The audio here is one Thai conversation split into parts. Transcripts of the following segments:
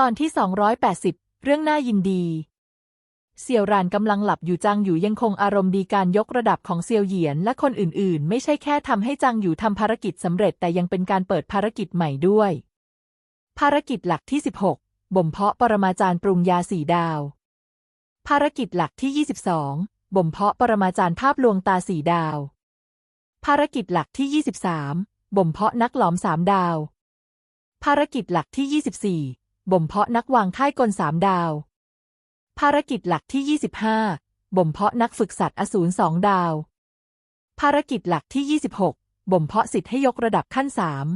ตอนที่ 280 เรื่องน่ายินดี เซียวรานกำลังหลับอยู่จางอยู่ยังคงอารมณ์ดีการยกระดับของเซียวเหยียนและคนอื่นๆ ไม่ใช่แค่ทำให้จางอยู่ทำภารกิจสำเร็จแต่ยังเป็นการเปิดภารกิจใหม่ด้วย ภารกิจหลักที่ 16 บ่มเพาะปรมาจารย์ปรุงยาสี่ดาว ภารกิจหลักที่ 22 บ่มเพาะปรมาจารย์ภาพลวงตาสี่ดาว ภารกิจหลักที่ 23 บ่มเพาะนักหลอมสามดาว ภารกิจหลักที่ 24 บ่มเพาะนักวางค่ายกลสามดาว ภารกิจหลักที่ 25 บ่มเพาะนักฝึกสัตว์อสูรสองดาว ภารกิจหลักที่ 26 บ่มเพาะสิทธิ์ให้ยกระดับขั้นสาม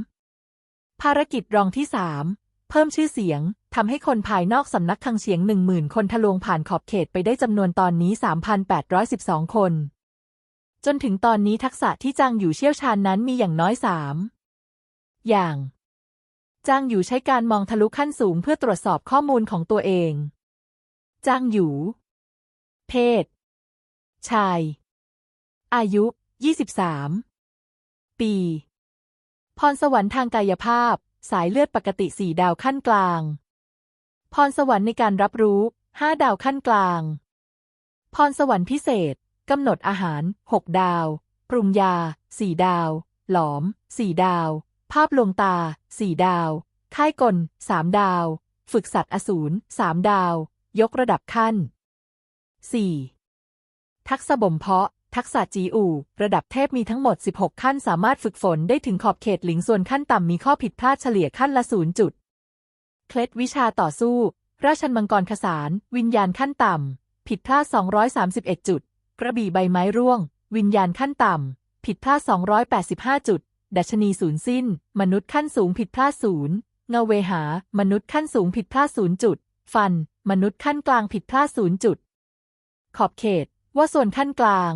ภารกิจรองที่3เพิ่มชื่อเสียงทำให้คนภายนอกสำนักคังเฉียงหนึ่งหมื่นคนทะลวงผ่านขอบเขตไปได้จำนวนตอนนี้ 3,812 คน จนถึงตอนนี้ทักษะที่จางอยู่เชี่ยวชาญนั้นมีอย่างน้อยสามอย่าง จางอยู่ใช้การมองทะลุขั้นสูงเพื่อตรวจสอบข้อมูลของตัวเอง จางอยู่เพศ ชาย อายุ 23 ปี พรสวรรค์ทางกายภาพ สายเลือดปกติสี่ดาวขั้นกลาง พรสวรรค์ในการรับรู้ห้าดาวขั้นกลาง พรสวรรค์พิเศษ กำหนดอาหารหกดาว ปรุงยาสี่ดาว หลอมสี่ดาว ภาพลวงตา สี่ดาว ค่ายกล สามดาว ฝึกสัตว์อสูร สามดาว ยกระดับขั้น 4. ทักษะบ่มเพาะ ทักษะจีอู ระดับเทพมีทั้งหมด 16 ขั้นสามารถฝึกฝนได้ถึงขอบเขตหลิงส่วนขั้นต่ำมีข้อผิดพลาดเฉลี่ยขั้นละศูนย์จุด เคล็ดวิชาต่อสู้ ราชันมังกรขสาร วิญญาณขั้นต่ำ ผิดพลาด 231 จุด กระบี่ใบไม้ร่วง วิญญาณขั้นต่ำ ผิดพลาด 285 จุด ดัชนีศูนย์สิ้น มนุษย์ขั้นสูงผิดพลาดศูนย์เงาเวหา มนุษย์ขั้นสูงผิดพลาดศูนย์จุด ฟัน มนุษย์ขั้นกลางผิดพลาดศูนย์จุด ขอบเขต ว่าส่วนขั้นกลาง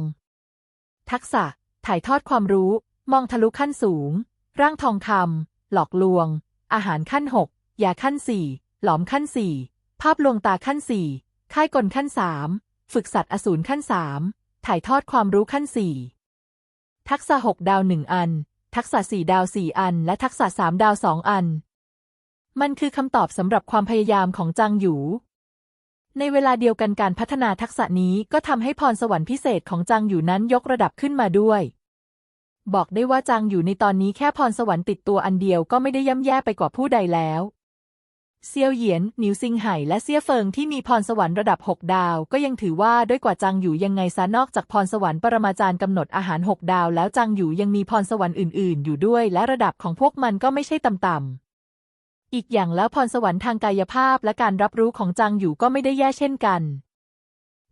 ทักษะ ถ่ายทอดความรู้ มองทะลุขั้นสูง ร่างทองคำหลอกลวง อาหารขั้นหกยาขั้นสี่หลอมขั้นสี่ภาพลวงตาขั้นสี่ค่ายกลขั้นสามฝึกสัตว์อสูรขั้นสามถ่ายทอดความรู้ขั้นสี่ทักษะหกดาวหนึ่งอัน ทักษะสี่ดาวสี่อัน และทักษะสามดาวสองอัน มันคือคำตอบสำหรับความพยายามของจางหยู ในเวลาเดียวกันการพัฒนาทักษะนี้ก็ทำให้พรสวรรค์พิเศษของจางหยูนั้นยกระดับขึ้นมาด้วย บอกได้ว่าจางหยูในตอนนี้แค่พรสวรรค์ติดตัวอันเดียวก็ไม่ได้ย่ำแย่ไปกว่าผู้ใดแล้ว เซียวเหยียน หนิวซิงไห่ และเซี่ยเฟิงที่มีพรสวรรค์ระดับ 6 ดาว ก็ยังถือว่าด้อยกว่าจางหยูยังไงซะนอกจากพรสวรรค์ปรมาจารย์กำหนดอาหาร 6 ดาว แล้วจางหยูยังมีพรสวรรค์อื่น ๆ อยู่ด้วย และระดับของพวกมันก็ไม่ใช่ต่ำๆอีกอย่างแล้วพรสวรรค์ทางกายภาพและการรับรู้ของจางหยูก็ไม่ได้แย่เช่นกัน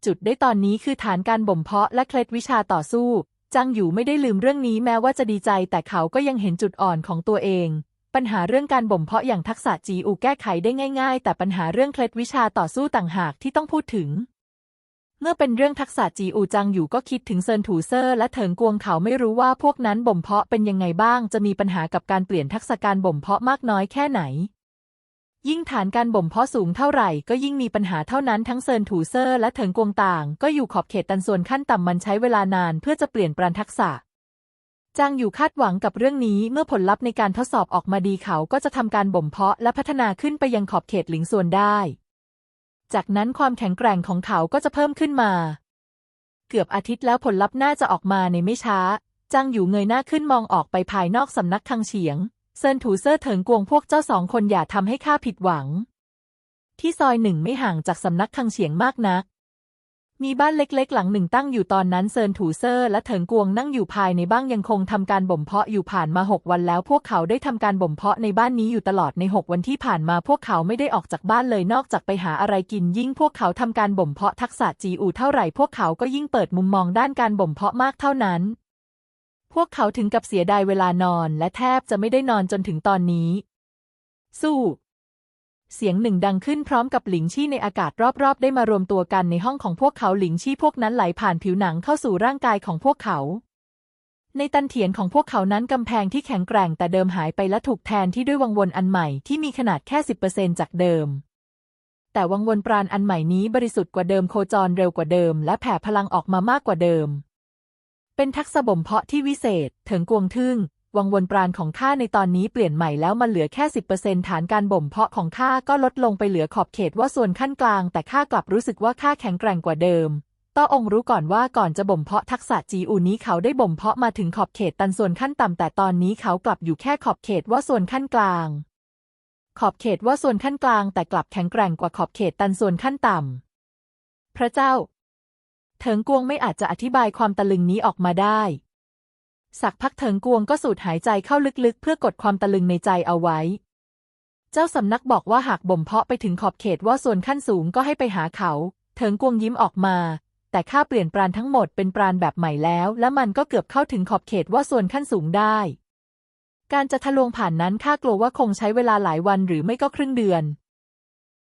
จุดได้ตอนนี้คือฐานการบ่มเพาะและเคล็ดวิชาต่อสู้จางหยูไม่ได้ลืมเรื่องนี้แม้ว่าจะดีใจแต่เขาก็ยังเห็นจุดอ่อนของตัวเอง ปัญหาเรื่องการบ่มเพาะอย่างทักษะจีอูแก้ไขได้ง่าย ๆ แต่ปัญหาเรื่องเคล็ดวิชาต่อสู้ต่างหากที่ต้องพูดถึง เมื่อเป็นเรื่องทักษะจีอูจางหยูก็คิดถึงเซินถูเซอร์และเถิงกวงเขาไม่รู้ว่าพวกนั้นบ่มเพาะเป็นยังไงบ้าง จะมีปัญหากับการเปลี่ยนทักษะการบ่มเพาะมากน้อยแค่ไหน ยิ่งฐานการบ่มเพาะสูงเท่าไหร่ ก็ยิ่งมีปัญหาเท่านั้นทั้งเซินถูเซอร์และเถิงกวงต่าง ก็อยู่ขอบเขตตันส่วนขั้นต่ำมันใช้เวลานานเพื่อจะเปลี่ยนแปลงทักษะ จางอยู่คาดหวังกับเรื่องนี้เมื่อผลลัพธ์ในการทดสอบออกมาดีเขาก็จะทำการบ่มเพาะและพัฒนาขึ้นไปยังขอบเขตหลิงส่วนได้ จากนั้นความแข็งแกร่งของเขาก็จะเพิ่มขึ้นมา เกือบอาทิตย์แล้วผลลัพธ์น่าจะออกมาในไม่ช้า จางอยู่เงยหน้าขึ้นมองออกไปภายนอกสำนักคังเฉียง เซินถูเซอร์เถิงกวงพวกเจ้าสองคนอย่าทำให้ข้าผิดหวัง ที่ซอยหนึ่งไม่ห่างจากสำนักคังเฉียงมากนัก มีบ้านเล็กๆ หลังหนึ่งตั้งอยู่ตอนนั้นเซินถูเซอร์และเถิงกวงนั่งอยู่ภายในบ้านยังคงทำการบ่มเพาะอยู่ผ่านมาหกวันแล้วพวกเขาได้ทำการบ่มเพาะในบ้านนี้อยู่ตลอดในหกวันที่ผ่านมาพวกเขาไม่ได้ออกจากบ้านเลยนอกจากไปหาอะไรกินยิ่งพวกเขาทำการบ่มเพาะทักษะจีอูเท่าไหร่พวกเขาก็ยิ่งเปิดมุมมองด้านการบ่มเพาะมากเท่านั้น พวกเขาถึงกับเสียดายเวลานอนและแทบจะไม่ได้นอนจนถึงตอนนี้ สู้ เสียงหนึ่งดังขึ้นพร้อมกับหลิงชี่ในอากาศรอบๆ ได้มารวมตัวกันในห้องของพวกเขาหลิงชี่พวกนั้นไหลผ่านผิวหนังเข้าสู่ร่างกายของพวกเขา ในตันเถียนของพวกเขานั้นกำแพงที่แข็งแกร่งแต่เดิมหายไปและถูกแทนที่ด้วยวังวนอันใหม่ที่มีขนาดแค่สิบเปอร์เซนจากเดิม แต่วังวนปราณอันใหม่นี้บริสุทธิ์กว่าเดิมโคจรเร็วกว่าเดิม และแผ่พลังออกมามากกว่าเดิมเป็นทักษะบ่มเพาะที่วิเศษ เถิงกวงทึ่ง วังวนปราณของข้าในตอนนี้เปลี่ยนใหม่แล้วมันเหลือแค่สิบเปอร์เซ็นฐานการบ่มเพาะของข้าก็ลดลงไปเหลือขอบเขตว่าส่วนขั้นกลาง แต่ข้ากลับรู้สึกว่าข้าแข็งแกร่งกว่าเดิมต้อองค์รู้ก่อนว่าก่อนจะบ่มเพาะทักษะจีอูนี้เขาได้บ่มเพาะมาถึงขอบเขตตันส่วนขั้นต่ำแต่ตอนนี้เขากลับอยู่แค่ขอบเขตว่าส่วนขั้นกลาง ขอบเขตว่าส่วนขั้นกลาง แต่กลับแข็งแกร่งกว่าขอบเขตตันส่วนขั้นต่ำพระเจ้าเถิงกวงไม่อาจจะอธิบายความตะลึงนี้ออกมาได้ สักพักเถิงกวงก็สูดหายใจเข้าลึกๆ เพื่อกดความตะลึงในใจเอาไว้ เจ้าสำนักบอกว่าหากบ่มเพาะไปถึงขอบเขตว่าส่วนขั้นสูงก็ให้ไปหาเขา เถิงกวงยิ้มออกมา แต่ข้าเปลี่ยนปราณทั้งหมดเป็นปราณแบบใหม่แล้ว และมันก็เกือบเข้าถึงขอบเขตว่าส่วนขั้นสูงได้ การจะทะลวงผ่านนั้นข้ากลัวว่าคงใช้เวลาหลายวันหรือไม่ก็ครึ่งเดือน